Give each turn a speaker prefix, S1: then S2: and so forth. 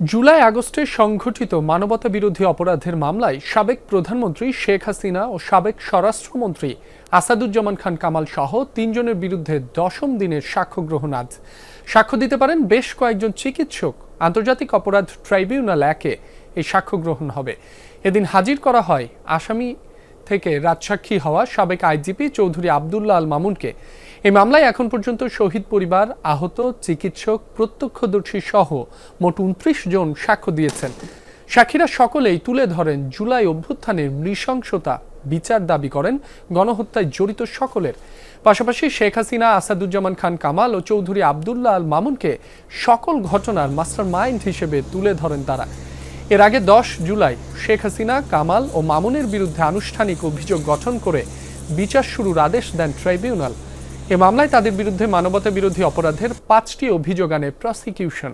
S1: জুলাই আগস্টে সংঘটিত মানবতা বিরোধী অপরাধের মামলায় সাবেক প্রধানমন্ত্রী শেখ হাসিনা ও সাবেক স্বরাষ্ট্রমন্ত্রী আসাদুজ্জামান খান কামাল সহ তিনজনের বিরুদ্ধে দশম দিনের সাক্ষ্য গ্রহণ আজ। সাক্ষ্য দিতে পারেন বেশ কয়েকজন চিকিৎসক। আন্তর্জাতিক অপরাধ ট্রাইব্যুনাল একে এই সাক্ষ্য গ্রহণ হবে। এদিন হাজির করা হয় আসামি থেকে রাজসাক্ষী হওয়া সাবেক আইজিপি চৌধুরী আবদুল্লাহ আল মামুনকে। এই মামলায় এখন পর্যন্ত শহীদ পরিবার, আহত, চিকিৎসক, প্রত্যক্ষদর্শী সহ মোট উনত্রিশ জন সাক্ষ্য দিয়েছেন। সাক্ষীরা সকলেই তুলে ধরেন জুলাই অভ্যুত্থানের নৃশংসতা, বিচার দাবি করেন গণহত্যায় জড়িত সকলের। পাশাপাশি শেখ হাসিনা, আসাদুজ্জামান খান কামাল ও চৌধুরী আবদুল্লাহ আল মামুনকে সকল ঘটনার মাস্টার মাইন্ড হিসেবে তুলে ধরেন তারা। এর আগে দশ জুলাই শেখ হাসিনা, কামাল ও মামুনের বিরুদ্ধে আনুষ্ঠানিক অভিযোগ গঠন করে বিচার শুরুর আদেশ দেন ট্রাইব্যুনাল। এ মামলায় তাদের বিরুদ্ধে মানবতা বিরোধী অপরাধের পাঁচটি অভিযোগ আনে প্রসিকিউশন